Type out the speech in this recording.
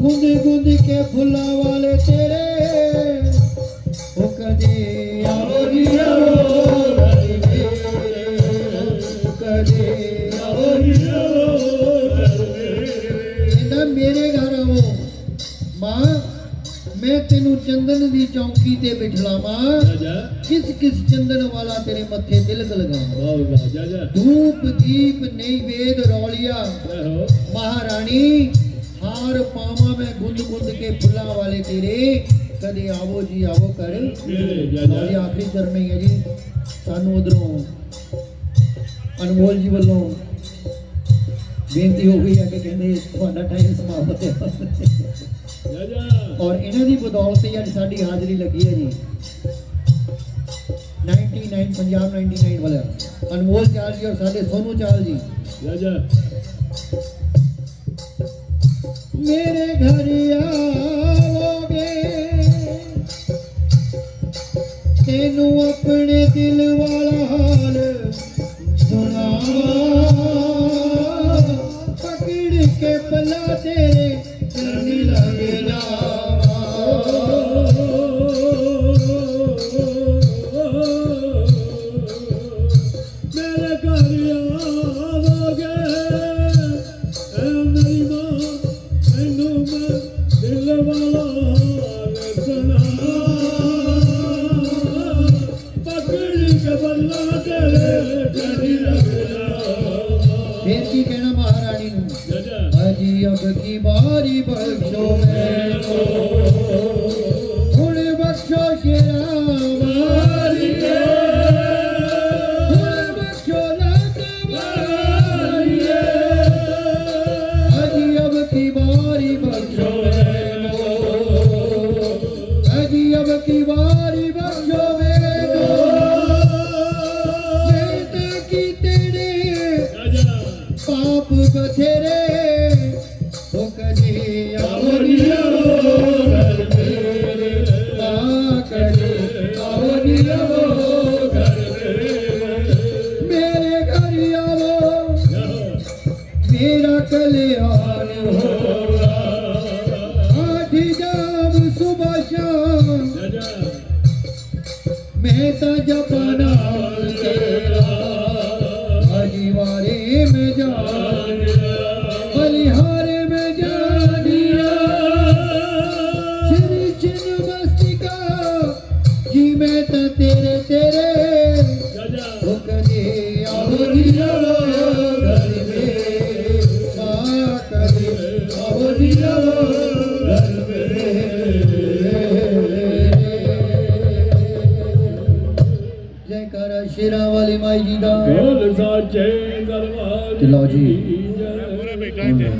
गुंद गुंद के फुला वाले तेरे ओ कदे आओ आओ मेरे घर आओ माँ ਮਾਂ ਤੈਨੂੰ ਚੰਦਨ ਦੀ ਚੌਂਕੀ ਤੇ ਬਿਠਲਾਵਾਂ। ਕਿਸ ਕਿਸ ਚੰਦਨ ਵਾਲਾ ਤੇਰੇ ਮੱਥੇ ਤਿਲਕ ਲਗਾਵਾਂ? ਧੂਪ ਦੀਪ ਨੈਵੇਦ ਰੌਲੀਆ। ਮਹਾਰਾਣੀ ਹਾਰ ਪਾਵਾਂ ਮੈਂ ਗੁੰਦ ਗੁੰਦ ਕੇ ਫੁੱਲਾਂ ਵਾਲੇ ਤੇਰੇ। ਕਦੇ ਆਵੋ ਜੀ ਆਵੋ ਕਰ ਸਾਡੀ ਆਖਰੀ ਚਰਨ ਹੈ ਜੀ। ਸਾਨੂੰ ਉਧਰੋਂ ਅਨਮੋਲ ਜੀ ਵੱਲੋਂ ਬੇਨਤੀ ਹੋ ਗਈ ਹੈ ਕਿ ਕਹਿੰਦੇ ਤੁਹਾਡਾ ਟਾਈਮ ਸਮਾਪਤ ਹੈ ਔਰ ਇਹਨਾਂ ਦੀ ਬਦੌਲਤ ਹੀ ਅੱਜ ਸਾਡੀ ਹਾਜ਼ਰੀ ਲੱਗੀ ਹੈ ਜੀ 99 ਪੰਜਾਬ 99 ਵਾਲਾ ਅਨਮੋਲ ਚਾਲ ਜੀ ਔਰ ਸਾਡੇ ਸੋਨੂ ਚਾਲ ਜੀ। ਮੇਰੇ ਘਰ ਆਓਗੇ, ਤੈਨੂੰ ਆਪਣੇ ਦਿਲ ਵਾਲਾ ਹਾਲ ਸੁਣਾਵਾਂ। ਪਕੜ ਕੇ ਪਲਾ ਤੇਰੇ ਮੇਰੇ ਘਰ ਆਵੋਗੇ अब की बारी बख्शो मेरे को कल आ सुब में त जपान अलीवारे में जान पर हलिहारे में जिया नमस्ता जी मैं तरे तेरे। ਸ਼ੇਰਾਂ ਵਾਲੀ ਮਾਈ ਜੀ ਦਾ। ਢੋਲ ਸਾਚੇ ਦਰਬਾਰ ਤੇ ਲਓ ਜੈ।